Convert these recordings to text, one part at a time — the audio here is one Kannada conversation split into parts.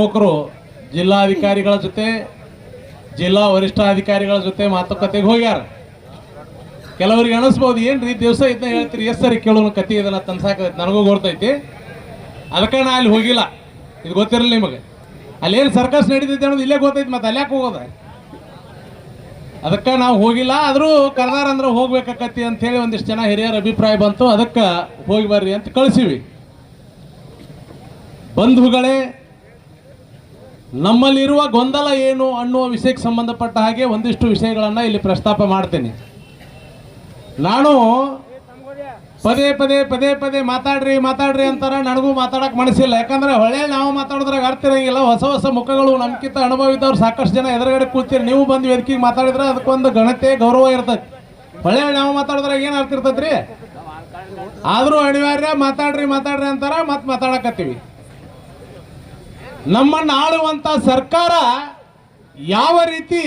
ದೇಶಮುಖರು ಜಿಲ್ಲಾಧಿಕಾರಿಗಳ ಜೊತೆ, ಜಿಲ್ಲಾ ವರಿಷ್ಠಾಧಿಕಾರಿಗಳ ಜೊತೆ ಮಾತುಕತೆಗೆ ಹೋಗ್ಯಾರ. ಕೆಲವರಿಗೆ ಅನಿಸ್ಬೋದು, ಏನ್ರಿ ದಿವಸ ಇದನ್ನ ಹೇಳ್ತೀರಿ? ಎಸ್ ಸರಿ ಕೇಳೋಣ ಕತಿ ಇದನ್ನ ತನ್ಸಾಕ ನನಗೂ ಗೊತ್ತೈತಿ. ಅದಕ್ಕೆ ನಾ ಅಲ್ಲಿ ಹೋಗಿಲ್ಲ. ಇದು ಗೊತ್ತಿರಲಿಲ್ಲ ನಿಮಗೆ. ಅಲ್ಲೇನು ಸರ್ಕಸ್ ನಡೀತೈತೆ ಅನ್ನೋದು ಇಲ್ಲೇ ಗೊತ್ತೈತಿ ಮತ್ತೆ, ಅಲ್ಯಾಕೆ ಹೋಗೋದ? ಅದಕ್ಕೆ ನಾವು ಹೋಗಿಲ್ಲ, ಆದರೂ ಕರ್ನಾರ ಅಂದ್ರೆ ಹೋಗ್ಬೇಕಾಕತಿ ಅಂತೇಳಿ ಒಂದಿಷ್ಟು ಜನ ಹಿರಿಯರ ಅಭಿಪ್ರಾಯ ಬಂತು, ಅದಕ್ಕೆ ಹೋಗಿ ಬರ್ರಿ ಅಂತ ಕಳಿಸಿವಿ. ಬಂಧುಗಳೇ ನಮ್ಮಲ್ಲಿರುವ ಗೊಂದಲ ಏನು ಅನ್ನುವ ವಿಷಯಕ್ಕೆ ಸಂಬಂಧಪಟ್ಟ ಹಾಗೆ ಒಂದಿಷ್ಟು ವಿಷಯಗಳನ್ನು ಇಲ್ಲಿ ಪ್ರಸ್ತಾಪ ಮಾಡ್ತೇನೆ. ನಾನು ಪದೇ ಪದೇ ಪದೇ ಪದೇ ಮಾತಾಡ್ರಿ ಮಾತಾಡ್ರಿ ಅಂತಾರೆ ನನಗೂ ಮಾತಾಡಕ್ಕೆ ಮನಸ್ಸಿಲ್ಲ. ಯಾಕಂದ್ರೆ ಹೊಳೆ ನಾವು ಮಾತಾಡಿದ್ರಾಗ ಅರ್ಥ ಇರಂಗಿಲ್ಲ. ಹೊಸ ಹೊಸ ಮುಖಗಳು ನಮ್ಕಿಂತ ಅನುಭವ ಇದ್ದವ್ರು ಸಾಕಷ್ಟು ಜನ ಎದುರುಗಡೆ ಕೂತೀರಿ. ನೀವು ಬಂದು ವೇದಿಕೆಗೆ ಮಾತಾಡಿದ್ರೆ ಅದಕ್ಕೊಂದು ಘನತೆ, ಗೌರವ ಇರ್ತದೆ. ಹೊಳೆ ನಾವು ಮಾತಾಡಿದ್ರಾಗ ಏನು ಅರ್ಥ ಇರ್ತೈತ್ರಿ ಆದರೂ ಅನಿವಾರ್ಯ ಮಾತಾಡ್ರಿ ಮಾತಾಡ್ರಿ ಅಂತಾರೆ ಮತ್ತೆ ಮಾತಾಡಕತ್ತೀವಿ. ನಮ್ಮನ್ನು ಆಳುವಂತ ಸರ್ಕಾರ ಯಾವ ರೀತಿ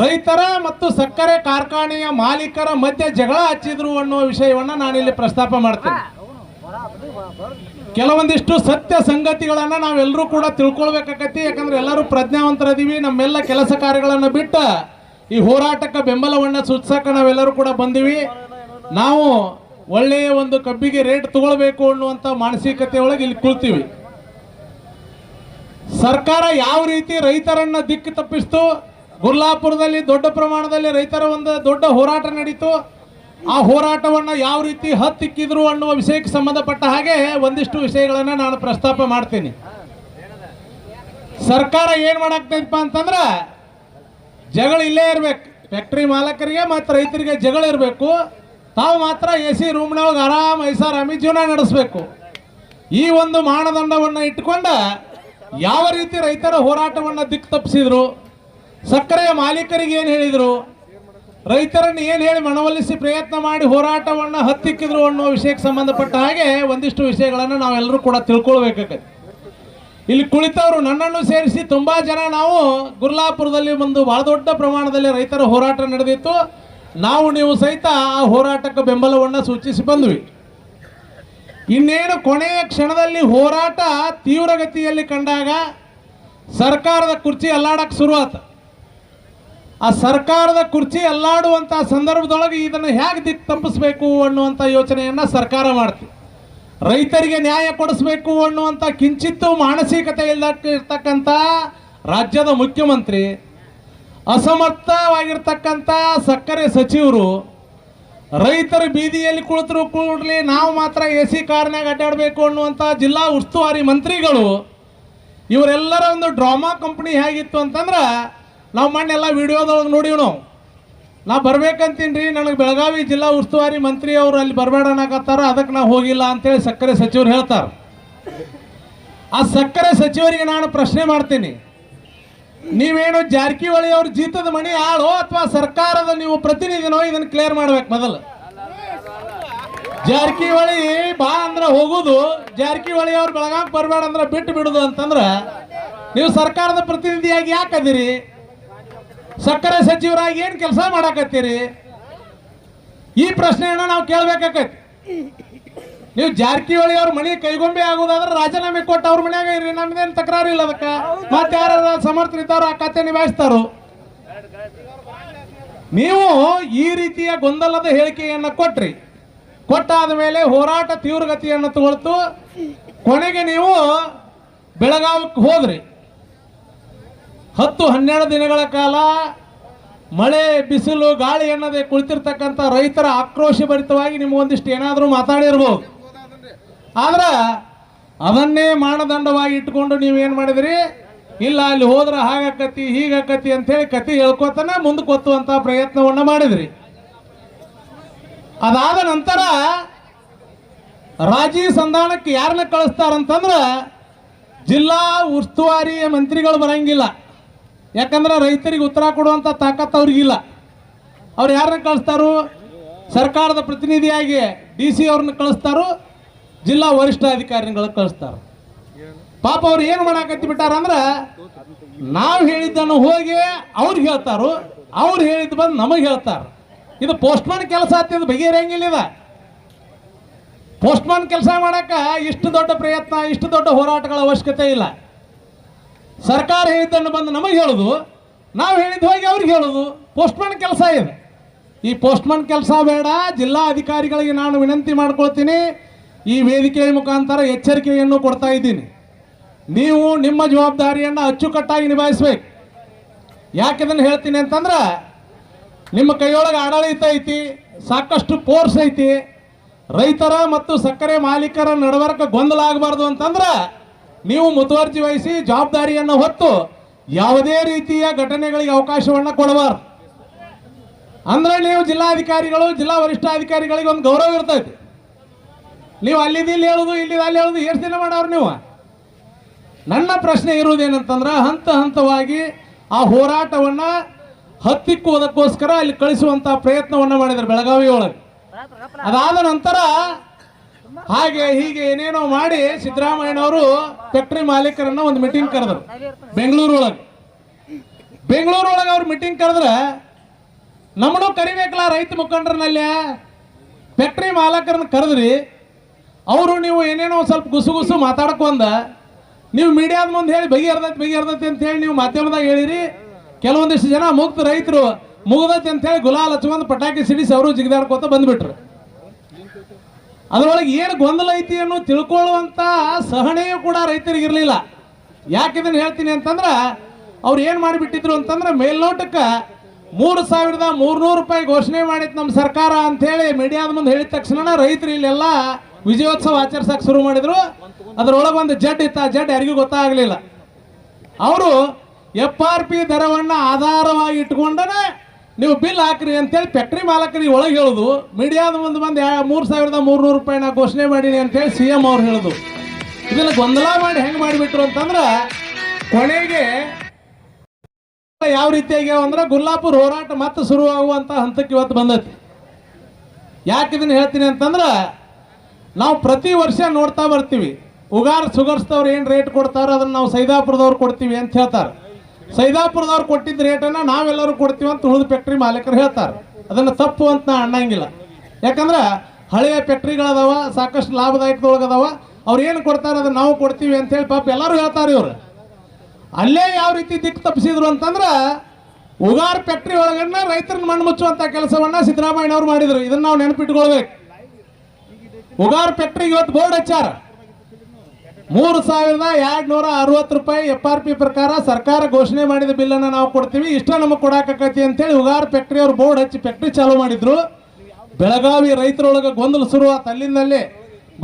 ರೈತರ ಮತ್ತು ಸಕ್ಕರೆ ಕಾರ್ಖಾನೆಯ ಮಾಲೀಕರ ಮಧ್ಯೆ ಜಗಳ ಹಚ್ಚಿದ್ರು ಅನ್ನುವ ವಿಷಯವನ್ನ ನಾನಿಲ್ಲಿ ಪ್ರಸ್ತಾಪ ಮಾಡ್ತೇನೆ. ಕೆಲವೊಂದಿಷ್ಟು ಸತ್ಯ ಸಂಗತಿಗಳನ್ನು ನಾವೆಲ್ಲರೂ ಕೂಡ ತಿಳ್ಕೊಳ್ಬೇಕಾಗತ್ತೆ. ಯಾಕಂದ್ರೆ ಎಲ್ಲರೂ ಪ್ರಜ್ಞಾವಂತರದೀವಿ ನಮ್ಮೆಲ್ಲ ಕೆಲಸ ಕಾರ್ಯಗಳನ್ನು ಬಿಟ್ಟ ಈ ಹೋರಾಟಕ್ಕೆ ಬೆಂಬಲವನ್ನು ಸೂಚಿಸಕ್ಕೆ ನಾವೆಲ್ಲರೂ ಕೂಡ ಬಂದೀವಿ. ನಾವು ಒಳ್ಳೆಯ ಒಂದು ಕಬ್ಬಿಗೆ ರೇಟ್ ತಗೊಳ್ಬೇಕು ಅನ್ನುವಂಥ ಮಾನಸಿಕತೆ ಒಳಗೆ ಇಲ್ಲಿ ಕುಳ್ತೀವಿ. ಸರ್ಕಾರ ಯಾವ ರೀತಿ ರೈತರನ್ನ ದಿಕ್ಕು ತಪ್ಪಿಸ್ತು, ಗುರ್ಲಾಪುರದಲ್ಲಿ ದೊಡ್ಡ ಪ್ರಮಾಣದಲ್ಲಿ ರೈತರ ಒಂದು ದೊಡ್ಡ ಹೋರಾಟ ನಡೀತು. ಆ ಹೋರಾಟವನ್ನ ಯಾವ ರೀತಿ ಹತ್ತಿಕ್ಕಿದ್ರು ಅನ್ನುವ ವಿಷಯಕ್ಕೆ ಸಂಬಂಧಪಟ್ಟ ಹಾಗೆ ಒಂದಿಷ್ಟು ವಿಷಯಗಳನ್ನ ನಾನು ಪ್ರಸ್ತಾಪ ಮಾಡ್ತೀನಿ. ಸರ್ಕಾರ ಏನ್ ಮಾಡಾಕ್ತೈತಪ್ಪ ಅಂತಂದ್ರ, ಜಗಳ ಇಲ್ಲೇ ಇರ್ಬೇಕು. ಫ್ಯಾಕ್ಟ್ರಿ ಮಾಲಕರಿಗೆ ಮತ್ತು ರೈತರಿಗೆ ಜಗಳ ಇರಬೇಕು. ತಾವು ಮಾತ್ರ ಎ ಸಿ ರೂಮ್ನೊಳಗೆ ಆರಾಮ ಐಸಾರಾಮಿ ಜೀವನ ನಡೆಸಬೇಕು. ಈ ಒಂದು ಮಾನದಂಡವನ್ನು ಇಟ್ಕೊಂಡ ಯಾವ ರೀತಿ ರೈತರ ಹೋರಾಟವನ್ನು ದಿಕ್ಕು ತಪ್ಪಿಸಿದ್ರು? ಸಕ್ಕರೆಯ ಮಾಲೀಕರಿಗೆ ಏನು ಹೇಳಿದರು? ರೈತರನ್ನು ಏನು ಹೇಳಿ ಮನವೊಲಿಸಿ ಪ್ರಯತ್ನ ಮಾಡಿ ಹೋರಾಟವನ್ನು ಹತ್ತಿಕ್ಕಿದ್ರು ಅನ್ನೋ ವಿಷಯಕ್ಕೆ ಸಂಬಂಧಪಟ್ಟ ಹಾಗೆ ಒಂದಿಷ್ಟು ವಿಷಯಗಳನ್ನು ನಾವೆಲ್ಲರೂ ಕೂಡ ತಿಳ್ಕೊಳ್ಬೇಕಾಗತ್ತೆ. ಇಲ್ಲಿ ಕುಳಿತವರು ನನ್ನನ್ನು ಸೇರಿಸಿ ತುಂಬಾ ಜನ ನಾವು ಗುರ್ಲಾಪುರದಲ್ಲಿ ಒಂದು ಬಹಳ ದೊಡ್ಡ ಪ್ರಮಾಣದಲ್ಲಿ ರೈತರ ಹೋರಾಟ ನಡೆದಿತ್ತು. ನಾವು ನೀವು ಸಹಿತ ಆ ಹೋರಾಟಕ್ಕೆ ಬೆಂಬಲವನ್ನು ಸೂಚಿಸಿ ಬಂದ್ವಿ. ಇನ್ನೇನು ಕೊನೆಯ ಕ್ಷಣದಲ್ಲಿ ಹೋರಾಟ ತೀವ್ರಗತಿಯಲ್ಲಿ ಕಂಡಾಗ ಸರ್ಕಾರದ ಕುರ್ಚಿ ಅಲ್ಲಾಡಕ್ಕೆ ಶುರುವಾತ. ಆ ಸರ್ಕಾರದ ಕುರ್ಚಿ ಅಲ್ಲಾಡುವಂಥ ಸಂದರ್ಭದೊಳಗೆ ಇದನ್ನು ಹೇಗೆ ದಿಕ್ಕು ತಪ್ಪಿಸ್ಬೇಕು ಅನ್ನುವಂಥ ಯೋಚನೆಯನ್ನು ಸರ್ಕಾರ ಮಾಡ್ತಿ. ರೈತರಿಗೆ ನ್ಯಾಯ ಕೊಡಿಸ್ಬೇಕು ಅನ್ನುವಂಥ ಕಿಂಚಿತ್ತು ಮಾನಸಿಕತೆ ಇಲ್ಲಕ್ಕೆ ಇರ್ತಕ್ಕಂಥ ರಾಜ್ಯದ ಮುಖ್ಯಮಂತ್ರಿ ಅಸಮರ್ಥವಾಗಿರ್ತಕ್ಕಂಥ ಸಕ್ಕರೆ ಸಚಿವರು ರೈತರ ಬೀದಿಯಲ್ಲಿ ಕುಳಿತರು ಕೂಡಲಿ ನಾವು ಮಾತ್ರ ಎ ಸಿ ಕಾರ್ನಾಗ ಅಡ್ಡಾಡಬೇಕು ಅನ್ನುವಂಥ ಜಿಲ್ಲಾ ಉಸ್ತುವಾರಿ ಮಂತ್ರಿಗಳು ಇವರೆಲ್ಲರ ಒಂದು ಡ್ರಾಮಾ ಕಂಪ್ನಿ ಹೇಗಿತ್ತು ಅಂತಂದ್ರೆ, ನಾವು ಮೊನ್ನೆಲ್ಲ ವಿಡಿಯೋದೊಳಗೆ ನೋಡೀವಿ ನಾವು. ನಾ ಬರ್ಬೇಕಂತೀನಿ ನನಗೆ ಬೆಳಗಾವಿ ಜಿಲ್ಲಾ ಉಸ್ತುವಾರಿ ಮಂತ್ರಿ ಅವರು ಅಲ್ಲಿ ಬರಬೇಡ ಅನ್ನಕತ್ತಾರ, ಅದಕ್ಕೆ ನಾವು ಹೋಗಿಲ್ಲ ಅಂತೇಳಿ ಸಕ್ಕರೆ ಸಚಿವರು ಹೇಳ್ತಾರೆ. ಆ ಸಕ್ಕರೆ ಸಚಿವರಿಗೆ ನಾನು ಪ್ರಶ್ನೆ ಮಾಡ್ತೀನಿ. ನೀವೇನು ಜಾರಕಿಹೊಳಿ ಅವ್ರ ಜೀತದ ಮಣಿ ಆಳೋ ಅಥವಾ ಸರ್ಕಾರದ ನೀವು ಪ್ರತಿನಿಧಿನೋ ಇದನ್ನು ಕ್ಲಿಯರ್ ಮಾಡ್ಬೇಕು ಮೊದಲು. ಜಾರಕಿಹೊಳಿ ಬಾ ಅಂದ್ರೆ ಹೋಗುದು ಜಾರಕಿಹೊಳಿ ಅವ್ರು ಬೆಳಗಾಂ ಬರಬೇಡ ಅಂದ್ರೆ ಬಿಟ್ಟು ಬಿಡುದು ಅಂತಂದ್ರೆ ನೀವು ಸರ್ಕಾರದ ಪ್ರತಿನಿಧಿಯಾಗಿ ಯಾಕೆ ಅದಿರಿ ಸಕ್ಕರೆ ಸಚಿವರಾಗಿ ಏನು ಕೆಲಸ ಮಾಡಾಕತ್ತೀರಿ? ಈ ಪ್ರಶ್ನೆಯನ್ನ ನಾವು ಕೇಳ್ಬೇಕಾಕೈತಿ. ನೀವು ಜಾರಕಿಹೊಳಿ ಅವ್ರ ಮನೆ ಕೈಗೊಂಬೆ ಆಗೋದಾದ್ರೆ ರಾಜೀನಾಮೆ ಕೊಟ್ಟು ಅವ್ರ ಮನ್ಯಾಗ ಇರಿ ನಮ್ದೇನು ತಕರಾರು ಇಲ್ಲ ಅದಕ್ಕೆ. ಮತ್ತೆ ಯಾರು ಸಮರ್ಥರಿದ್ದಾರೋ ಆ ಕತೆ ನಿಭಾಯಿಸ್ತಾರೋ? ನೀವು ಈ ರೀತಿಯ ಗೊಂದಲದ ಹೇಳಿಕೆಯನ್ನು ಕೊಟ್ರಿ. ಕೊಟ್ಟಾದ ಮೇಲೆ ಹೋರಾಟ ತೀವ್ರಗತಿಯನ್ನು ತಗೊಳ್ತು. ಕೊನೆಗೆ ನೀವು ಬೆಳಗಾವಕ್ಕೆ ಹೋದ್ರಿ. ಹತ್ತು, ಹನ್ನೆರಡು ದಿನಗಳ ಕಾಲ ಮಳೆ, ಬಿಸಿಲು, ಗಾಳಿ ಎನ್ನದೆ ಕುಳಿತಿರ್ತಕ್ಕಂಥ ರೈತರ ಆಕ್ರೋಶಭರಿತವಾಗಿ ನಿಮಗೊಂದಿಷ್ಟು ಏನಾದರೂ ಮಾತಾಡಿರ್ಬೋದು. ಆದ್ರೆ ಅದನ್ನೇ ಮಾನದಂಡವಾಗಿ ಇಟ್ಕೊಂಡು ನೀವೇನು ಮಾಡಿದ್ರಿ? ಇಲ್ಲ, ಅಲ್ಲಿ ಹೋದ್ರೆ ಹಾಗಾಕತಿ, ಹೀಗಾಕತಿ ಅಂತೇಳಿ ಕತಿ ಹೇಳ್ಕೊತನ ಮುಂದಕ್ಕೆ ಒತ್ತುವಂಥ ಪ್ರಯತ್ನವನ್ನು ಮಾಡಿದ್ರಿ. ಅದಾದ ನಂತರ ರಾಜಿ ಸಂಧಾನಕ್ಕೆ ಯಾರನ್ನ ಕಳಿಸ್ತಾರಂತಂದ್ರೆ ಜಿಲ್ಲಾ ಉಸ್ತುವಾರಿ ಮಂತ್ರಿಗಳು ಬರಂಗಿಲ್ಲ. ಯಾಕಂದ್ರೆ ರೈತರಿಗೆ ಉತ್ತರ ಕೊಡುವಂಥ ತಾಕತ್ತು ಅವ್ರಿಗಿಲ್ಲ. ಅವ್ರು ಯಾರನ್ನ ಕಳಿಸ್ತಾರು? ಸರ್ಕಾರದ ಪ್ರತಿನಿಧಿಯಾಗಿ ಡಿ ಸಿ ಅವ್ರನ್ನ ಕಳಿಸ್ತಾರೋ? ಜಿಲ್ಲಾ ವರಿಷ್ಠಾಧಿಕಾರಿಗಳ ಕಳಿಸ್ತಾರೆ. ಪಾಪ ಅವ್ರು ಏನು ಮಾಡಾಕತ್ತಿ ಬಿಟ್ಟಾರ ಅಂದ್ರೆ, ನಾವು ಹೇಳಿದ್ದನ್ನು ಹೋಗಿ ಅವ್ರಿಗೆ ಹೇಳ್ತಾರು, ಅವ್ರು ಹೇಳಿದ್ದು ಬಂದು ನಮಗೆ ಹೇಳ್ತಾರೆ. ಇದು ಪೋಸ್ಟ್ಮನ್ ಕೆಲಸ ಆಗ್ತಿದ್ದು ಬಗೆಹರಿಯಂಗಿಲ್ಲ ಇದ. ಪೋಸ್ಟ್ಮನ್ ಕೆಲಸ ಮಾಡಾಕ ಇಷ್ಟು ದೊಡ್ಡ ಪ್ರಯತ್ನ, ಇಷ್ಟು ದೊಡ್ಡ ಹೋರಾಟಗಳ ಅವಶ್ಯಕತೆ ಇಲ್ಲ. ಸರ್ಕಾರ ಹೇಳಿದ್ದನ್ನು ಬಂದು ನಮಗೆ ಹೇಳುದು, ನಾವು ಹೇಳಿದ್ದು ಹೋಗಿ ಅವ್ರಿಗೆ ಹೇಳೋದು ಪೋಸ್ಟ್ಮನ್ ಕೆಲಸ ಇದೆ. ಈ ಪೋಸ್ಟ್ಮನ್ ಕೆಲಸ ಬೇಡ, ಜಿಲ್ಲಾ ಅಧಿಕಾರಿಗಳಿಗೆ ನಾನು ವಿನಂತಿ ಮಾಡ್ಕೊಳ್ತೀನಿ ಈ ವೇದಿಕೆಯ ಮುಖಾಂತರ ಎಚ್ಚರಿಕೆಯನ್ನು ಕೊಡ್ತಾ ಇದ್ದೀನಿ. ನೀವು ನಿಮ್ಮ ಜವಾಬ್ದಾರಿಯನ್ನು ಅಚ್ಚುಕಟ್ಟಾಗಿ ನಿಭಾಯಿಸ್ಬೇಕು. ಯಾಕೆ ಇದನ್ನು ಹೇಳ್ತೀನಿ ಅಂತಂದ್ರೆ, ನಿಮ್ಮ ಕೈಯೊಳಗೆ ಆಡಳಿತ ಐತಿ, ಸಾಕಷ್ಟು ಫೋರ್ಸ್ ಐತಿ, ರೈತರ ಮತ್ತು ಸಕ್ಕರೆ ಮಾಲೀಕರ ನಡವರ್ಕ ಗೊಂದಲ ಆಗಬಾರ್ದು ಅಂತಂದ್ರೆ, ನೀವು ಮುತುವರ್ಜಿ ವಹಿಸಿ ಜವಾಬ್ದಾರಿಯನ್ನು ಹೊತ್ತು ಯಾವುದೇ ರೀತಿಯ ಘಟನೆಗಳಿಗೆ ಅವಕಾಶವನ್ನು ಕೊಡಬಾರ್ದು. ಅಂದ್ರೆ ನೀವು ಜಿಲ್ಲಾಧಿಕಾರಿಗಳು, ಜಿಲ್ಲಾ ವರಿಷ್ಠಾಧಿಕಾರಿಗಳಿಗೆ ಒಂದು ಗೌರವ ಇರ್ತೈತಿ. ನೀವು ಅಲ್ಲಿದ್ದು ಇಲ್ಲಿ ಹೇಳುದು ಇಲ್ಲಿ ಅಲ್ಲಿ ಹೇಳುದು ಎಷ್ಟು ದಿನ ಮಾಡೋರು ನೀವು? ನನ್ನ ಪ್ರಶ್ನೆ ಇರುವುದೇನಂತಂದ್ರೆ, ಹಂತ ಹಂತವಾಗಿ ಆ ಹೋರಾಟವನ್ನು ಹತ್ತಿಕ್ಕುವುದಕ್ಕೋಸ್ಕರ ಅಲ್ಲಿ ಕಳಿಸುವಂಥ ಪ್ರಯತ್ನವನ್ನು ಮಾಡಿದ್ರು ಬೆಳಗಾವಿ ಒಳಗೆ. ಅದಾದ ನಂತರ ಹಾಗೆ ಹೀಗೆ ಏನೇನೋ ಮಾಡಿ ಸಿದ್ದರಾಮಯ್ಯನವರು ಫ್ಯಾಕ್ಟ್ರಿ ಮಾಲೀಕರನ್ನ ಒಂದು ಮೀಟಿಂಗ್ ಕರೆದ್ರು, ಬೆಂಗಳೂರು ಒಳಗೆ. ಬೆಂಗಳೂರು ಒಳಗೆ ಅವ್ರು ಮೀಟಿಂಗ್ ಕರೆದ್ರೆ, ನಮ್ಮನ್ನು ಕರಿಬೇಕಲ್ಲ ರೈತ ಮುಖಂಡರನಲ್ಲೇ? ಫ್ಯಾಕ್ಟ್ರಿ ಮಾಲೀಕರನ್ನ ಕರೆದ್ರಿ ಅವರು ನೀವು ಏನೇನೋ ಸ್ವಲ್ಪ ಗುಸು ಗುಸು ಮಾತಾಡ್ಕೊಂದ ನೀವು ಮೀಡಿಯಾದ ಮುಂದೆ ಹೇಳಿ ಬಗೆಹರ್ದೈತಿ ಬಗೆಹರ್ದೈತಿ ಅಂತ ಹೇಳಿ ನೀವು ಮಾಧ್ಯಮದಾಗ ಹೇಳಿರಿ. ಕೆಲವೊಂದಿಷ್ಟು ಜನ ಮುಕ್ತ ರೈತರು ಮುಗ್ದೈತಿ ಅಂತ ಹೇಳಿ ಗುಲಾಲ್ ಹಚ್ಕೊಂಡು ಪಟಾಕಿ ಸಿಡಿಸಿ ಅವರು ಜಿಗಿದಾಡ್ಕೊತ ಬಂದ್ಬಿಟ್ರು. ಅದರೊಳಗೆ ಏನು ಗೊಂದಲ ಐತಿ ಅನ್ನೋ ತಿಳ್ಕೊಳ್ಳುವಂತ ಸಹನೆಯೂ ಕೂಡ ರೈತರಿಗೆ ಇರಲಿಲ್ಲ. ಯಾಕೆ ಇದನ್ನು ಹೇಳ್ತೀನಿ ಅಂತಂದ್ರೆ, ಅವ್ರು ಏನು ಮಾಡಿಬಿಟ್ಟಿದ್ರು ಅಂತಂದ್ರೆ ಮೇಲ್ನೋಟಕ್ಕೆ ಮೂರು ಸಾವಿರದ ಮೂರ್ನೂರು ರೂಪಾಯಿ ಘೋಷಣೆ ಮಾಡಿತ್ತು ನಮ್ಮ ಸರ್ಕಾರ ಅಂಥೇಳಿ ಮೀಡಿಯಾದ ಮುಂದೆ ಹೇಳಿದ ತಕ್ಷಣ ರೈತರು ಇಲ್ಲೆಲ್ಲ ವಿಜಯೋತ್ಸವ ಆಚರಿಸಕ್ಕೆ ಶುರು ಮಾಡಿದ್ರು. ಅದರೊಳಗೆ ಒಂದು ಜಡ್ ಇತ್ತು, ಆ ಜಡ್ ಯಾರಿಗೂ ಗೊತ್ತಾಗಲಿಲ್ಲ. ಅವರು ಎಫ್ ಆರ್ ಪಿ ದರವನ್ನು ಆಧಾರವಾಗಿ ಇಟ್ಕೊಂಡನೆ ನೀವು ಬಿಲ್ ಹಾಕ್ರಿ ಅಂತೇಳಿ ಫ್ಯಾಕ್ಟ್ರಿ ಮಾಲಕರಿಗೆ ಒಳಗೆ ಹೇಳುದು. ಮೀಡಿಯಾದ ಮುಂದೆ ಬಂದು ಮೂರು ಸಾವಿರದ ಮೂರ್ನೂರು ರೂಪಾಯಿ ನಾ ಘೋಷಣೆ ಮಾಡೀನಿ ಅಂತೇಳಿ ಸಿ ಎಂ ಅವ್ರು ಹೇಳುದು. ಇದನ್ನ ಗೊಂದಲ ಮಾಡಿ ಹೆಂಗೆ ಮಾಡಿಬಿಟ್ರು ಅಂತಂದ್ರೆ ಕೊನೆಗೆ ಯಾವ ರೀತಿಯಾಗಿ ಅಂದ್ರೆ ಗುಲ್ಲಾಪುರ್ ಹೋರಾಟ ಮತ್ತೆ ಶುರುವಾಗುವಂಥ ಹಂತಕ್ಕೆ ಇವತ್ತು ಬಂದೈತಿ. ಯಾಕೆ ಇದನ್ನು ಹೇಳ್ತೀನಿ ಅಂತಂದ್ರೆ ನಾವು ಪ್ರತಿ ವರ್ಷ ನೋಡ್ತಾ ಬರ್ತೀವಿ. ಉಗಾರ್ ಸುಗರ್ಸ್ದವ್ರು ಏನು ರೇಟ್ ಕೊಡ್ತಾರೋ ಅದನ್ನ ನಾವು ಸೈದಾಪುರದವ್ರು ಕೊಡ್ತೀವಿ ಅಂತ ಹೇಳ್ತಾರೆ. ಸೈದಾಪುರದವ್ರು ಕೊಟ್ಟಿದ್ದ ರೇಟನ್ನು ನಾವೆಲ್ಲರೂ ಕೊಡ್ತೀವಿ ಅಂತ ಉಳಿದ ಫ್ಯಾಕ್ಟ್ರಿ ಮಾಲೀಕರು ಹೇಳ್ತಾರೆ. ಅದನ್ನು ತಪ್ಪು ಅಂತ ನಾ ಅಣ್ಣಂಗಿಲ್ಲ. ಯಾಕಂದ್ರೆ ಹಳೆಯ ಫ್ಯಾಕ್ಟ್ರಿಗಳದಾವ ಸಾಕಷ್ಟು ಲಾಭದಾಯಕದೊಳಗದಾವ. ಅವ್ರು ಏನು ಕೊಡ್ತಾರೆ ಅದನ್ನ ನಾವು ಕೊಡ್ತೀವಿ ಅಂತೇಳಿ ಪಾಪ ಎಲ್ಲರೂ ಹೇಳ್ತಾರೆ ಇವರು. ಅಲ್ಲೇ ಯಾವ ರೀತಿ ದಿಕ್ಕು ತಪ್ಪಿಸಿದ್ರು ಅಂತಂದ್ರೆ ಉಗಾರ್ ಫ್ಯಾಕ್ಟ್ರಿ ಒಳಗನ್ನ ರೈತರನ್ನ ಮಣ್ಣು ಮುಚ್ಚುವಂತ ಕೆಲಸವನ್ನ ಸಿದ್ದರಾಮಯ್ಯನವ್ರು ಮಾಡಿದ್ರು. ಇದನ್ನ ನಾವು ನೆನಪಿಟ್ಕೊಳ್ಬೇಕು. ಉಗಾರ್ ಫ್ಯಾಕ್ಟ್ರಿ ಇವತ್ತು ಬೋರ್ಡ್ ಹಚ್ಚಾರ. ಮೂರು ಸಾವಿರದ ಎರಡು ನೂರ ಅರವತ್ತು ರೂಪಾಯಿ ಎಫ್ ಆರ್ ಪಿ ಪ್ರಕಾರ ಸರ್ಕಾರ ಘೋಷಣೆ ಮಾಡಿದ ಬಿಲ್ಲನ್ನು ನಾವು ಕೊಡ್ತೀವಿ. ಇಷ್ಟ ನಮಗೆ ಕೊಡಾಕತಿ ಅಂತೇಳಿ ಉಗಾರ್ ಫ್ಯಾಕ್ಟ್ರಿ ಅವ್ರು ಬೋರ್ಡ್ ಹಚ್ಚಿ ಫ್ಯಾಕ್ಟ್ರಿ ಚಾಲೂ ಮಾಡಿದ್ರು. ಬೆಳಗಾವಿ ರೈತರೊಳಗೆ ಗೊಂದಲ ಶುರುವಾತ. ಅಲ್ಲಿಂದಲ್ಲೇ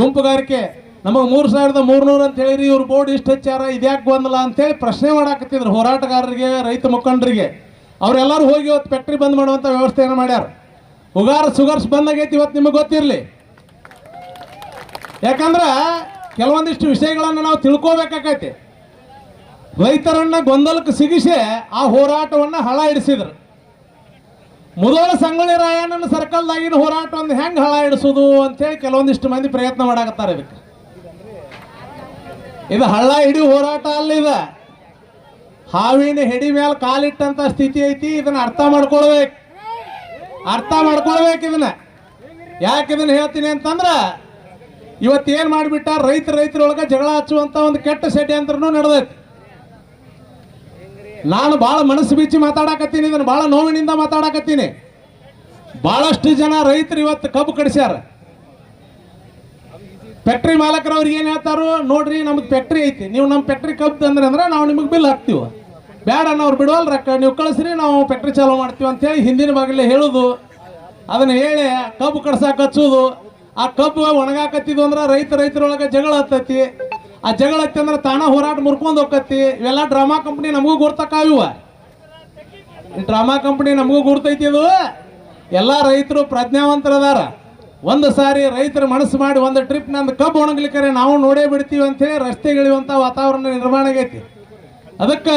ಗುಂಪುಗಾರಿಕೆ. ನಮಗೆ ಮೂರು ಸಾವಿರದ ಮೂರ್ನೂರು ಅಂತ ಹೇಳಿರಿ, ಇವ್ರು ಬೋರ್ಡ್ ಇಷ್ಟು ಹಚ್ಚಾರ, ಇದ್ಯಾಕೆ ಗೊಂದಲ ಅಂತೇಳಿ ಪ್ರಶ್ನೆ ಮಾಡಾಕತ್ತಿದ್ರು ಹೋರಾಟಗಾರರಿಗೆ, ರೈತ ಮುಖಂಡರಿಗೆ. ಅವರೆಲ್ಲರೂ ಹೋಗಿ ಇವತ್ತು ಫ್ಯಾಕ್ಟ್ರಿ ಬಂದ್ ಮಾಡುವಂಥ ವ್ಯವಸ್ಥೆಯನ್ನು ಮಾಡ್ಯಾರ. ಉಗಾರ ಸುಗರ್ಸ್ ಬಂದಾಗೈತಿ ಇವತ್ತು ನಿಮಗೆ ಗೊತ್ತಿರಲಿ. ಯಾಕಂದ್ರೆ ಕೆಲವೊಂದಿಷ್ಟು ವಿಷಯಗಳನ್ನು ನಾವು ತಿಳ್ಕೋಬೇಕಾಕೈತಿ. ರೈತರನ್ನ ಗೊಂದಲಕ್ಕೆ ಸಿಗಿಸಿ ಆ ಹೋರಾಟವನ್ನ ಹಳ ಹಿಡಿಸಿದ್ರು ಮುದೋಳ ಸಂಗೊಳ್ಳಿ ರಾಯಣ್ಣನ ಸರ್ಕಲ್ದಾಗಿನ ಹೋರಾಟವನ್ನು ಹೆಂಗೆ ಹಳ ಹಿಡಿಸೋದು ಅಂತೇಳಿ ಕೆಲವೊಂದಿಷ್ಟು ಮಂದಿ ಪ್ರಯತ್ನ ಮಾಡಾಕತ್ತಾರೆ ಇದಕ್ಕೆ. ಇದು ಹಳ್ಳ ಹಿಡಿ ಹೋರಾಟ ಅಲ್ಲ ಇದು. ಹಾವಿನ ಹೆಡಿ ಮೇಲೆ ಕಾಲಿಟ್ಟಂತ ಸ್ಥಿತಿ ಐತಿ, ಇದನ್ನ ಅರ್ಥ ಮಾಡ್ಕೊಳ್ಬೇಕು. ಅರ್ಥ ಮಾಡ್ಕೊಳ್ಬೇಕು ಇದನ್ನ. ಯಾಕೆ ಇದನ್ನ ಹೇಳ್ತೀನಿ ಅಂತಂದ್ರೆ ಇವತ್ತೇನು ಮಾಡಿಬಿಟ್ಟ? ರೈತ ರೈತರೊಳಗೆ ಜಗಳ ಹಚ್ಚುವಂತ ಒಂದು ಕೆಟ್ಟ ಷಡ್ಯಂತ್ರನೂ ನಡೆದೈತಿ. ನಾನು ಭಾಳ ಮನಸ್ಸು ಬಿಚ್ಚಿ ಮಾತಾಡಕತ್ತೀನಿ, ಇದನ್ನು ಭಾಳ ನೋವಿನಿಂದ ಮಾತಾಡಕತ್ತೀನಿ. ಭಾಳಷ್ಟು ಜನ ರೈತರು ಇವತ್ತು ಕಬ್ಬು ಕಡಿಸ್ಯಾರ ಫ್ಯಾಕ್ಟ್ರಿ ಮಾಲಕರು ಅವ್ರಿಗೆ ಏನು ಹೇಳ್ತಾರೋ ನೋಡ್ರಿ, ನಮ್ದು ಫ್ಯಾಕ್ಟ್ರಿ ಐತಿ. ನೀವು ನಮ್ಮ ಫ್ಯಾಕ್ಟ್ರಿ ಕಬ್ಬು ತಂದ್ರೆ ಅಂದ್ರೆ ನಾವು ನಿಮಗೆ ಬಿಲ್ ಹಾಕ್ತೀವಿ. ಬೇಡ ಅನ್ನೋರು ಬಿಡುವಲ್ಲ ರೊಕ್ಕ. ನೀವು ಕಳಿಸ್ರಿ, ನಾವು ಫ್ಯಾಕ್ಟ್ರಿ ಚಾಲೂ ಮಾಡ್ತೀವಿ ಅಂತೇಳಿ ಹಿಂದಿನ ಬಾಗಿಲೇ ಹೇಳೋದು. ಅದನ್ನ ಹೇಳಿ ಕಬ್ಬು ಕಡ್ಸಾಕ ಹಚ್ಚೋದು. ಆ ಕಬ್ಬು ಒಣಗಾಕತ್ತಿದ್ವು ಅಂದ್ರೆ ರೈತ ರೈತರೊಳಗೆ ಜಗಳ ಹತ್ತತಿ. ಆ ಜಗಳ ಹತ್ತಿ ಅಂದ್ರೆ ತಾಣ ಹೋರಾಟ ಮುರ್ಕೊಂಡು ಹೋಗತ್ತಿ ಇವೆಲ್ಲ ಡ್ರಾಮಾ ಕಂಪ್ನಿ ನಮಗೂ ಗುರ್ತಕ್ಕಾವಿವ ಈ ಡ್ರಾಮಾ ಕಂಪ್ನಿ ನಮಗೂ ಗುರ್ತೈತಿ ಅದು ಎಲ್ಲ ರೈತರು ಪ್ರಜ್ಞಾವಂತರದಾರ. ಒಂದು ಸಾರಿ ರೈತರ ಮನಸ್ಸು ಮಾಡಿ ಒಂದು ಟ್ರಿಪ್ ನಂದು ಕಬ್ಬು ಒಣಗ್ಲಿಕ್ಕರೆ ನಾವು ನೋಡೇ ಬಿಡ್ತೀವಿ ಅಂತೇಳಿ ರಸ್ತೆಗಳಿವಂಥ ವಾತಾವರಣ ನಿರ್ಮಾಣ ಆಗೈತಿ. ಅದಕ್ಕೆ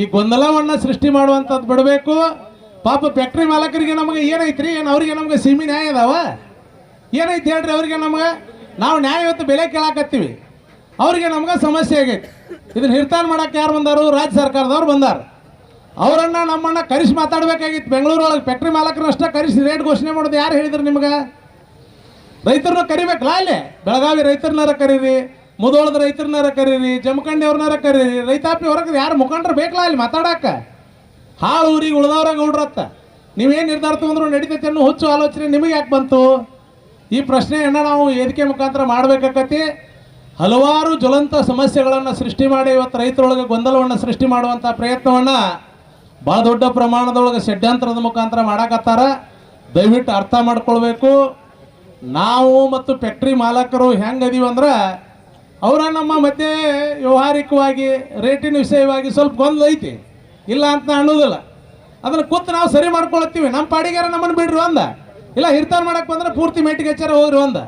ಈ ಗೊಂದಲವನ್ನು ಸೃಷ್ಟಿ ಮಾಡುವಂಥದ್ದು ಬಿಡಬೇಕು. ಪಾಪ ಫ್ಯಾಕ್ಟ್ರಿ ಮಾಲಕರಿಗೆ ನಮಗೆ ಏನೈತ್ರಿ? ಏನು ಅವ್ರಿಗೆ ನಮ್ಗೆ ಸೀಮಿ ನ್ಯಾಯ ಅದಾವ? ಏನೈತಿ ಹೇಳ್ರಿ ಅವ್ರಿಗೆ ನಮ್ಗೆ? ನಾವು ನ್ಯಾಯಯುತ ಬೆಲೆ ಕೇಳಾಕತ್ತೀವಿ. ಅವ್ರಿಗೆ ನಮ್ಗೆ ಸಮಸ್ಯೆ ಆಗೈತಿ. ಇದನ್ನ ಹಿರ್ತಾನ್ ಮಾಡಕ್ಕೆ ಯಾರು ಬಂದಾರು? ರಾಜ್ಯ ಸರ್ಕಾರದವ್ರು ಬಂದಾರ. ಅವರನ್ನ ನಮ್ಮನ್ನ ಕರೆಸಿ ಮಾತಾಡ್ಬೇಕಾಗಿತ್ತು. ಬೆಂಗಳೂರೊಳಗೆ ಫ್ಯಾಕ್ಟ್ರಿ ಮಾಲಕರನ್ನ ಅಷ್ಟೇ ಕರೆಸಿ ರೇಟ್ ಘೋಷಣೆ ಮಾಡೋದು ಯಾರು ಹೇಳಿದ್ರು ನಿಮ್ಗೆ? ರೈತರನ್ನ ಕರಿಬೇಕಲ್ಲ ಅಲ್ಲಿ? ಬೆಳಗಾವಿ ರೈತರನ್ನಾರ ಕರೀರಿ, ಮುದೋಳದ ರೈತರನ್ನಾರ ಕರೀರಿ, ಜಮಖಂಡಿ ಅವ್ರನ್ನಾರ ಕರೀರಿ, ರೈತಾಪಿ ಹೊರಗೆ ಯಾರು ಮುಖಂಡ್ರು ಬೇಕಲ್ಲ ಅಲ್ಲಿ ಮಾತಾಡಕ್ಕ ಹಾಳು ಊರಿಗೆ ಉಳ್ದವ್ರಾಗ ಗೌಡ್ರತ್ತ. ನೀವೇನು ನಿರ್ಧಾರ ತಗೊಂಡ್ರು ನಡೀತೈತೆ ಅನ್ನೋ ಹುಚ್ಚು ಆಲೋಚನೆ ನಿಮಗೆ ಯಾಕೆ ಬಂತು? ಈ ಪ್ರಶ್ನೆಯನ್ನು ನಾವು ವೇದಿಕೆ ಮುಖಾಂತರ ಮಾಡಬೇಕಾಕತಿ ಹಲವಾರು ಜ್ವಲಂತ ಸಮಸ್ಯೆಗಳನ್ನು ಸೃಷ್ಟಿ ಮಾಡಿ ಇವತ್ತು ರೈತರೊಳಗೆ ಗೊಂದಲವನ್ನು ಸೃಷ್ಟಿ ಮಾಡುವಂಥ ಪ್ರಯತ್ನವನ್ನು ಭಾಳ ದೊಡ್ಡ ಪ್ರಮಾಣದೊಳಗೆ ಷಡ್ಯಂತ್ರದ ಮುಖಾಂತರ ಮಾಡಾಕತ್ತಾರ. ದಯವಿಟ್ಟು ಅರ್ಥ ಮಾಡ್ಕೊಳ್ಬೇಕು. ನಾವು ಮತ್ತು ಫ್ಯಾಕ್ಟ್ರಿ ಮಾಲಕರು ಹೆಂಗೆ ಅದೀವಿ ಅಂದ್ರೆ, ಅವರ ನಮ್ಮ ಮಧ್ಯೆ ವ್ಯವಹಾರಿಕವಾಗಿ, ರೇಟಿನ ವಿಷಯವಾಗಿ ಸ್ವಲ್ಪ ಗೊಂದಲ ಐತಿ. ಇಲ್ಲ ಅಂತ ಅನ್ನೋದಿಲ್ಲ. ಅದನ್ನು ಕೂತು ನಾವು ಸರಿ ಮಾಡ್ಕೊಳತ್ತೀವಿ. ನಮ್ಮ ಪಾಡಿಗಾರ ನಮ್ಮನ್ನು ಬಿಡ್ರಿ ಒಂದ ಇಲ್ಲ ಹಿರ್ತಾನ ಮಾಡಕ್ಕೆ ಬಂದ್ರೆ ಪೂರ್ತಿ ಮೇಟಿಗೆ ಹಚ್ಚಾರ ಹೋಗ್ರಿ ಒಂದ.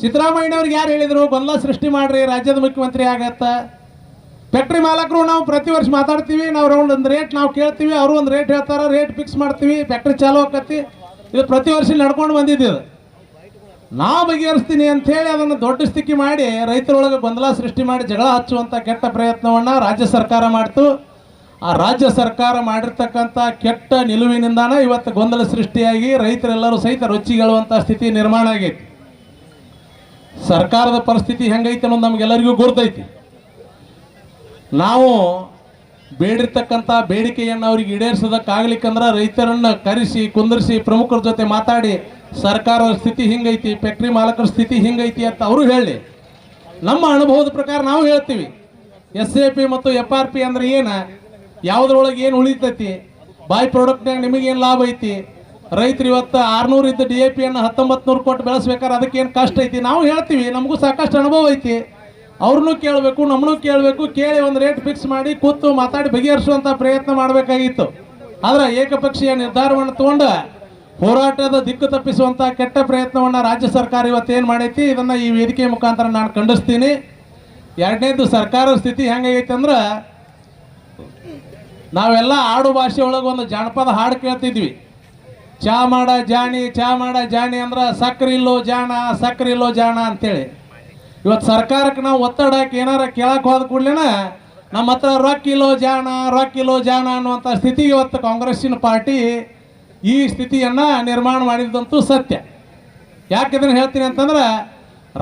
ಸಿದ್ದರಾಮಯ್ಯನವ್ರಿಗೆ ಯಾರು ಹೇಳಿದ್ರು, ಗೊಂದಲ ಸೃಷ್ಟಿ ಮಾಡ್ರಿ, ರಾಜ್ಯದ ಮುಖ್ಯಮಂತ್ರಿ ಆಗತ್ತ. ಫ್ಯಾಕ್ಟ್ರಿ ಮಾಲಕರು ನಾವು ಪ್ರತಿ ವರ್ಷ ಮಾತಾಡ್ತೀವಿ, ನಾವು ಒಂದು ರೇಟ್ ನಾವು ಕೇಳ್ತೀವಿ, ಅವರು ಒಂದು ರೇಟ್ ಹೇಳ್ತಾರೆ ರೇಟ್ ಫಿಕ್ಸ್ ಮಾಡ್ತೀವಿ, ಫ್ಯಾಕ್ಟ್ರಿ ಚಾಲು ಆಕತ್ತಿ ಇದು ಪ್ರತಿ ವರ್ಷ ನಡ್ಕೊಂಡು ಬಂದಿದ್ದು ನಾವು ಬಗೆಹರಿಸ್ತೀನಿ ಅಂತ ಹೇಳಿ ಅದನ್ನು ದೊಡ್ಡ ಸ್ಥಿತಿ ಮಾಡಿ ರೈತರೊಳಗೆ ಗೊಂದಲ ಸೃಷ್ಟಿ ಮಾಡಿ ಜಗಳ ಹಚ್ಚುವಂಥ ಕೆಟ್ಟ ಪ್ರಯತ್ನವನ್ನು ರಾಜ್ಯ ಸರ್ಕಾರ ಮಾಡ್ತು. ಆ ರಾಜ್ಯ ಸರ್ಕಾರ ಮಾಡಿರ್ತಕ್ಕಂಥ ಕೆಟ್ಟ ನಿಲುವಿನಿಂದಾನ ಇವತ್ತು ಗೊಂದಲ ಸೃಷ್ಟಿಯಾಗಿ ರೈತರೆಲ್ಲರೂ ಸಹಿತ ರೊಚ್ಚಿಗೆಳುವಂಥ ಸ್ಥಿತಿ ನಿರ್ಮಾಣ ಆಗೈತಿ. ಸರ್ಕಾರದ ಪರಿಸ್ಥಿತಿ ಹೆಂಗೈತೆ ಅನ್ನೋದು ನಮಗೆಲ್ಲರಿಗೂ ಗೊತ್ತೈತಿ ನಾವು ಬೇಡಿರ್ತಕ್ಕಂಥ ಬೇಡಿಕೆಯನ್ನು ಅವ್ರಿಗೆ ಈಡೇರಿಸೋದಕ್ಕಾಗ್ಲಿಕ್ಕಂದ್ರೆ ರೈತರನ್ನ ಕರೆಸಿ, ಕುಂದರಿಸಿ, ಪ್ರಮುಖರ ಜೊತೆ ಮಾತಾಡಿ, ಸರ್ಕಾರದ ಸ್ಥಿತಿ ಹಿಂಗೈತಿ, ಫ್ಯಾಕ್ಟ್ರಿ ಮಾಲಕರ ಸ್ಥಿತಿ ಹಿಂಗೈತಿ ಅಂತ ಅವರು ಹೇಳಿ. ನಮ್ಮ ಅನುಭವದ ಪ್ರಕಾರ ನಾವು ಹೇಳ್ತೀವಿ. ಎಸ್ ಎ ಪಿ ಮತ್ತು ಎಫ್ ಆರ್ ಪಿ ಅಂದ್ರೆ ಏನು? ಯಾವುದ್ರೊಳಗೆ ಏನು ಉಳಿತೈತಿ? ಬಾಯ್ ಪ್ರಾಡಕ್ಟ್ನಾಗ ನಿಮಗೇನು ಲಾಭ ಐತಿ? ರೈತರು ಇವತ್ತು ಆರ್ನೂರು ಇದ್ದ ಡಿ ಎ ಪಿಯನ್ನು ಹತ್ತೊಂಬತ್ತು ನೂರು ಕೊಟ್ಟು ಬೆಳೆಸ್ಬೇಕಾದ್ರೆ ಅದಕ್ಕೆ ಏನು ಕಷ್ಟ ಐತಿ? ನಾವು ಹೇಳ್ತೀವಿ, ನಮಗೂ ಸಾಕಷ್ಟು ಅನುಭವ ಐತಿ. ಅವ್ರನ್ನೂ ಕೇಳಬೇಕು ನಮ್ಮನ್ನೂ ಕೇಳಬೇಕು, ಕೇಳಿ ಒಂದು ರೇಟ್ ಫಿಕ್ಸ್ ಮಾಡಿ ಕೂತು ಮಾತಾಡಿ ಬಗೆಹರಿಸುವಂಥ ಪ್ರಯತ್ನ ಮಾಡಬೇಕಾಗಿತ್ತು. ಆದ್ರೆ ಏಕಪಕ್ಷೀಯ ನಿರ್ಧಾರವನ್ನು ತಗೊಂಡು ಹೋರಾಟದ ದಿಕ್ಕು ತಪ್ಪಿಸುವಂಥ ಕೆಟ್ಟ ಪ್ರಯತ್ನವನ್ನು ರಾಜ್ಯ ಸರ್ಕಾರ ಇವತ್ತೇನು ಮಾಡೈತಿ? ಇದನ್ನು ಈ ವೇದಿಕೆ ಮುಖಾಂತರ ನಾನು ಖಂಡಿಸ್ತೀನಿ. ಎರಡನೇದು ಸರ್ಕಾರದ ಸ್ಥಿತಿ ಹೆಂಗಾಗೈತೆ ಅಂದ್ರೆ ನಾವೆಲ್ಲ ಆಡು ಭಾಷೆ ಒಳಗೆ ಒಂದು ಜಾನಪದ ಹಾಡು ಕೇಳ್ತಿದ್ವಿ. ಚಾ ಮಾಡ ಜಾಣಿ, ಚಾ ಮಾಡ ಜಾಣಿ ಅಂದ್ರೆ ಸಕ್ರೆ ಇಲ್ಲೋ ಜಾಣ, ಸಕ್ರೆ ಇಲ್ಲೋ ಜಾಣ ಅಂತೇಳಿ. ಇವತ್ತು ಸರ್ಕಾರಕ್ಕೆ ನಾವು ಒತ್ತಡ ಹಾಕಿ ಏನಾರ ಕೇಳಕ್ಕೆ ಹೋದ ಕೂಡಲೇನ ನಮ್ಮ ಹತ್ರ ರೊಕ್ಕ ಇಲ್ಲೋ ಜಾಣ, ರೊಕ್ಕ ಇಲ್ಲೋ ಜಾಣ ಅನ್ನುವಂಥ ಸ್ಥಿತಿ ಇವತ್ತು ಕಾಂಗ್ರೆಸ್ಸಿನ ಪಾರ್ಟಿ ಈ ಸ್ಥಿತಿಯನ್ನು ನಿರ್ಮಾಣ ಮಾಡಿದಂತೂ ಸತ್ಯ. ಯಾಕೆ ಇದನ್ನು ಹೇಳ್ತೀನಿ ಅಂತಂದ್ರೆ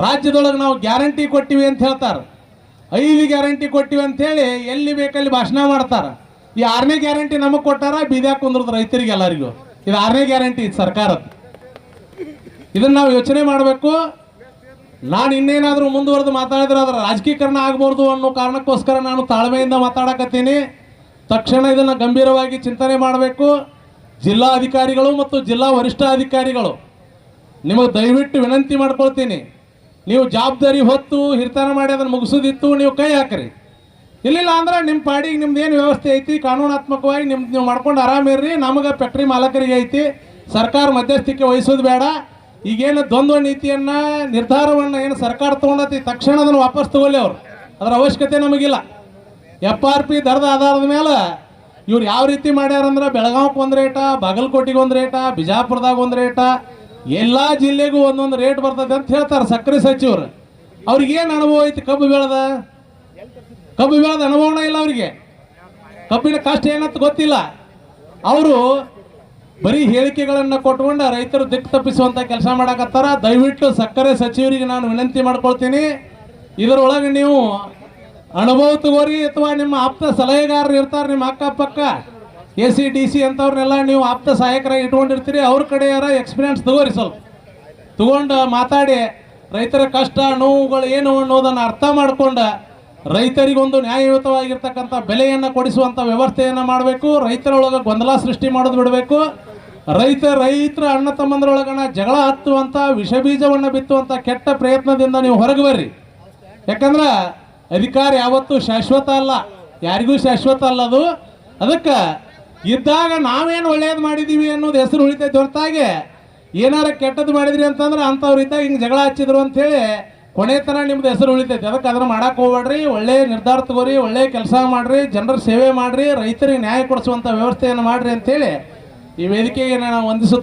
ರಾಜ್ಯದೊಳಗೆ ನಾವು ಗ್ಯಾರಂಟಿ ಕೊಟ್ಟಿವಿ ಅಂತ ಹೇಳ್ತಾರೆ. ಐದು ಗ್ಯಾರಂಟಿ ಕೊಟ್ಟಿವಿ ಅಂತೇಳಿ ಎಲ್ಲಿ ಬೇಕಲ್ಲಿ ಭಾಷಣ ಮಾಡ್ತಾರೆ. ಈ ಆರನೇ ಗ್ಯಾರಂಟಿ ನಮಗೆ ಕೊಟ್ಟಾರ ಬೀದ್ಯಾಗ ಕುಂದ್ರದ ರೈತರಿಗೆ ಎಲ್ಲರಿಗೂ. ಇದು ಆರನೇ ಗ್ಯಾರಂಟಿ ಸರ್ಕಾರದ್ದು ಇದನ್ನು ನಾವು ಯೋಚನೆ ಮಾಡಬೇಕು. ನಾನು ಇನ್ನೇನಾದರೂ ಮುಂದುವರೆದು ಮಾತಾಡಿದ್ರೆ ಅದರ ರಾಜಕೀಕರಣ ಆಗ್ಬಾರ್ದು ಅನ್ನೋ ಕಾರಣಕ್ಕೋಸ್ಕರ ನಾನು ತಾಳ್ಮೆಯಿಂದ ಮಾತಾಡಕತ್ತೀನಿ. ತಕ್ಷಣ ಇದನ್ನು ಗಂಭೀರವಾಗಿ ಚಿಂತನೆ ಮಾಡಬೇಕು. ಜಿಲ್ಲಾ ಅಧಿಕಾರಿಗಳು ಮತ್ತು ಜಿಲ್ಲಾ ವರಿಷ್ಠ ಅಧಿಕಾರಿಗಳು, ನಿಮಗೆ ದಯವಿಟ್ಟು ವಿನಂತಿ ಮಾಡ್ಕೊಳ್ತೀನಿ. ನೀವು ಜವಾಬ್ದಾರಿ ಹೊತ್ತು ಹಿರಿತನ ಮಾಡಿ ಅದನ್ನು ಮುಗಿಸೋದಿತ್ತು, ನೀವು ಕೈ ಹಾಕ್ರಿ. ಇಲ್ಲಿಲ್ಲ ಅಂದ್ರೆ ನಿಮ್ಮ ಪಾಡಿಗೆ ನಿಮ್ದು ಏನು ವ್ಯವಸ್ಥೆ ಐತಿ? ಕಾನೂನಾತ್ಮಕವಾಗಿ ನಿಮ್ದು ನೀವು ಮಾಡ್ಕೊಂಡು ಆರಾಮಿರ್ರಿ ನಮಗೆ ಫ್ಯಾಕ್ಟ್ರಿ ಮಾಲಕರಿಗೆ ಐತಿ. ಸರ್ಕಾರ ಮಧ್ಯಸ್ಥಿಕೆ ವಹಿಸೋದು ಬೇಡ. ಈಗೇನು ದ್ವಂದ್ವ ನೀತಿಯನ್ನು, ನಿರ್ಧಾರವನ್ನು ಏನು ಸರ್ಕಾರ ತೊಗೊಂಡತಿ, ತಕ್ಷಣ ಅದನ್ನು ವಾಪಸ್ ತಗೊಳ್ಳಿ ಅವ್ರು. ಅದರ ಅವಶ್ಯಕತೆ ನಮಗಿಲ್ಲ. ಎಫ್ ಆರ್ ಪಿ ದರದ ಆಧಾರದ ಮೇಲೆ ಇವ್ರು ಯಾವ ರೀತಿ ಮಾಡ್ಯಾರಂದ್ರೆ ಬೆಳಗಾವ್ಗೆ ಒಂದು ರೇಟ, ಬಾಗಲಕೋಟೆಗೆ ಒಂದು ರೇಟ, ಬಿಜಾಪುರದಾಗ ಒಂದು ರೇಟ, ಎಲ್ಲ ಜಿಲ್ಲೆಗೂ ಒಂದೊಂದು ರೇಟ್ ಬರ್ತದೆ ಅಂತ ಹೇಳ್ತಾರೆ ಸಕ್ಕರೆ ಸಚಿವರು. ಅವ್ರಿಗೇನು ಅನುಭವ ಐತಿ ಕಬ್ಬು ಬೆಳೆದ? ಕಬ್ಬು ಬೆಳೆದ ಅನುಭವ ಇಲ್ಲ ಅವರಿಗೆ. ಕಬ್ಬಿನ ಕಷ್ಟ ಏನಂತ ಗೊತ್ತಿಲ್ಲ. ಅವರು ಬರೀ ಹೇಳಿಕೆಗಳನ್ನು ಕೊಟ್ಕೊಂಡು ರೈತರು ದಿಕ್ಕು ತಪ್ಪಿಸುವಂಥ ಕೆಲಸ ಮಾಡಕತ್ತಾರ. ದಯವಿಟ್ಟು ಸಕ್ಕರೆ ಸಚಿವರಿಗೆ ನಾನು ವಿನಂತಿ ಮಾಡ್ಕೊಳ್ತೀನಿ. ಇದರೊಳಗೆ ನೀವು ಅನುಭವ ತಗೋರಿ ಅಥವಾ ನಿಮ್ಮ ಆಪ್ತ ಸಲಹೆಗಾರರು ಇರ್ತಾರೆ, ನಿಮ್ಮ ಅಕ್ಕಪಕ್ಕ, ಎ ಸಿ ಡಿ ಸಿ ಅಂಥವ್ರನ್ನೆಲ್ಲ ನೀವು ಆಪ್ತ ಸಹಾಯಕರಾಗಿ ಇಟ್ಕೊಂಡಿರ್ತೀರಿ. ಅವ್ರ ಕಡೆ ಯಾರ ಎಕ್ಸ್ಪೀರಿಯನ್ಸ್ ತಗೋರಿ ಸ್ವಲ್ಪ. ತಗೊಂಡು ಮಾತಾಡಿ. ರೈತರ ಕಷ್ಟ, ನೋವುಗಳು ಏನು ಅನ್ನೋದನ್ನು ಅರ್ಥ ಮಾಡ್ಕೊಂಡು ರೈತರಿಗೊಂದು ನ್ಯಾಯಯುತವಾಗಿರ್ತಕ್ಕಂಥ ಬೆಲೆಯನ್ನು ಕೊಡಿಸುವಂಥ ವ್ಯವಸ್ಥೆಯನ್ನು ಮಾಡಬೇಕು. ರೈತರೊಳಗೆ ಗೊಂದಲ ಸೃಷ್ಟಿ ಮಾಡೋದು ಬಿಡಬೇಕು. ರೈತ, ರೈತರ ಅಣ್ಣ ತಮ್ಮಂದ್ರೊಳಗನ ಜಗಳ ಹತ್ತುವಂಥ ವಿಷ ಬೀಜವನ್ನು ಬಿತ್ತುವಂಥ ಕೆಟ್ಟ ಪ್ರಯತ್ನದಿಂದ ನೀವು ಹೊರಗೆ ಬರ್ರಿ. ಯಾಕಂದ್ರೆ ಅಧಿಕಾರ ಯಾವತ್ತೂ ಶಾಶ್ವತ ಅಲ್ಲ. ಯಾರಿಗೂ ಶಾಶ್ವತ ಅಲ್ಲ ಅದು. ಅದಕ್ಕೆ ಇದ್ದಾಗ ನಾವೇನು ಒಳ್ಳೇದು ಮಾಡಿದ್ದೀವಿ ಅನ್ನೋದು ಹೆಸರು ಉಳಿತೈತೆ ಹೊರತಾಗಿ ಏನಾರ ಕೆಟ್ಟದ್ದು ಮಾಡಿದ್ರಿ ಅಂತಂದ್ರೆ ಅಂಥವ್ರು ಇದ್ದಾಗ ಹಿಂಗೆ ಜಗಳ ಹಚ್ಚಿದ್ರು ಅಂತೇಳಿ ಕೊನೆ ತನ ನಿಮ್ದು ಹೆಸರು ಉಳಿತೈತೆ. ಅದಕ್ಕೆ ಅದನ್ನು ಮಾಡಕ್ಕೆ ಹೋಗ್ಬೇಡ್ರಿ. ಒಳ್ಳೆ ನಿರ್ಧಾರ ತಗೋರಿ, ಒಳ್ಳೆ ಕೆಲಸ ಮಾಡ್ರಿ, ಜನರ ಸೇವೆ ಮಾಡ್ರಿ, ರೈತರಿಗೆ ನ್ಯಾಯ ಕೊಡಿಸುವಂಥ ವ್ಯವಸ್ಥೆಯನ್ನು ಮಾಡ್ರಿ ಅಂತೇಳಿ ಈ ವೇದಿಕೆಗೆ ನಾನು ವಂದಿಸುತ್ತಾ